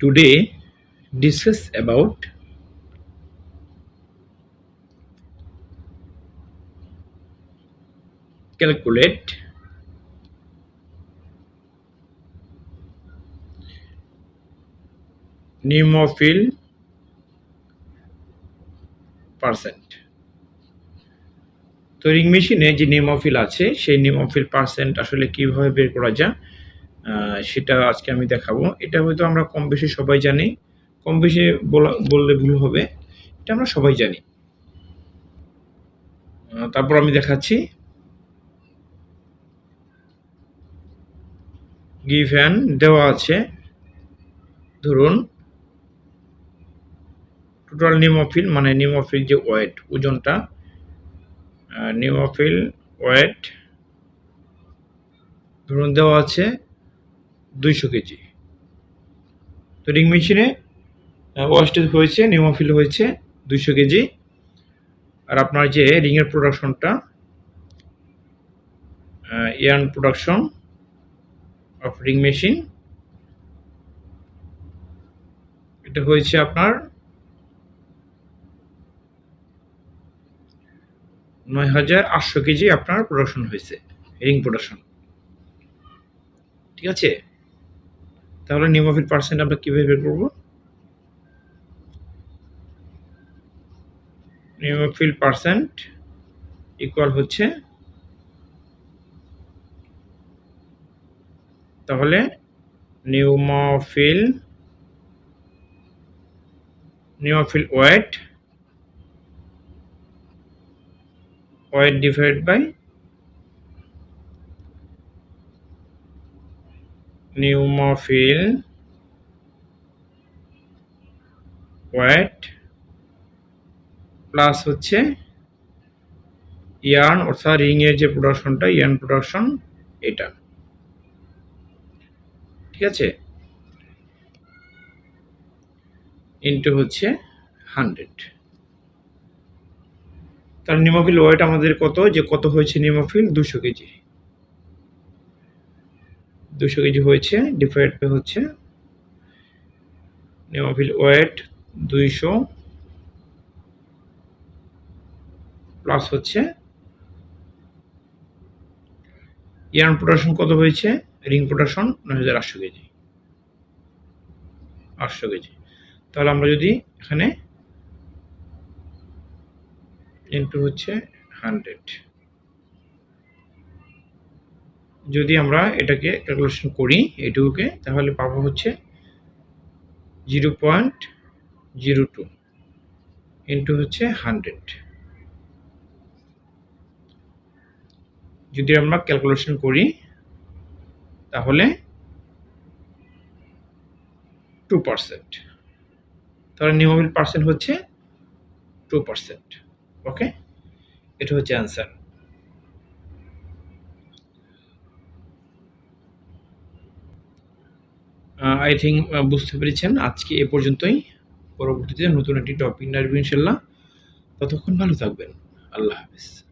today, discuss about calculate pneumophil percent তো ring মেশিনে যে নিউমোফিল আছে, সেই নিউমোফিল পার্সেন্ট আসলে কীভাবে বের করা যায়? সেটা আজকে আমি দেখাবো। এটা হয়তো আমরা কম বেশি সবাই জানি। কম বেশি বলা বললে ভুল হবে। এটা আমরা সবাই জানি। তারপর আমি দেখাচ্ছি। গিভেন দেওয়া আছে। ধরুন টোটাল নিউমোফিল মানে নিউমোফিল যে ওয়েট ওজনটা। নিউমোফিল ওয়েট ধরুন, দেওয়া আছে। দুইশো কেজি। তো রিং মেশিনে ওয়েস্টেজ হয়েছে নিউমোফিল হয়েছে, দুইশো কেজি। আর আপনার যে রিংয়ের প্রোডাকশনটা yarn production of ring machine এটা হয়েছে আপনার নয় হাজার আটশো কেজি আপনার প্রোডাকশন হয়েছে রিং প্রোডাকশন ঠিক আছে? তাহলে নিউমোফিল পার্সেন্ট আমরা কীভাবে বের করব? নিউমোফিল পার্সেন্ট ইকুয়াল হচ্ছে তাহলে pneumafil pneumafil weight weight divide by pneumafil weight plus হচ্ছে ইয়ার্ন অর্থাৎ রিং এর যে প্রোডাকশনটা ইয়ার্ন প্রোডাকশন এটা। ঠিক আছে? ইন্টু হচ্ছে হান্ড্রেড তার নিমোফিল ওয়েট আমাদের কত? যে কত হয়েছে নিমোফিল দুশো কেজি। দুশো কেজি হয়েছে ডিভাইড পে হচ্ছে। নিমোফিল ওয়েট দুইশো। প্লাস হচ্ছে। ইয়ার্ন প্রোডাকশন কত হয়েছে? রিং প্রোডাকশন নয় হাজার আটশো কেজি। আটশো কেজি। তাহলে আমরা যদি এখানে ইন্টু হচ্ছে হান্ড্রেড যদি আমরা এটাকে ক্যালকুলেশন করি, এটুকুকে, তাহলে পাবো হচ্ছে zero point zero two into হচ্ছে হান্ড্রেড যদি আমরা ক্যালকুলেশন করি, তাহলে টু পার্সেন্ট তাহলে নিউমোবিল পার্সেন্ট হচ্ছে টু পার্সেন্ট ওকে এটা হচ্ছে অ্যান্সার আই থিঙ্ক বুঝতে পেরেছেন। আজকে এ পর্যন্তই। পরবর্তীতে নতুন একটি টপিক নিয়ে আসব ইনশাল্লাহ। ততক্ষণ ভালো থাকবেন। আল্লাহ হাফিজ।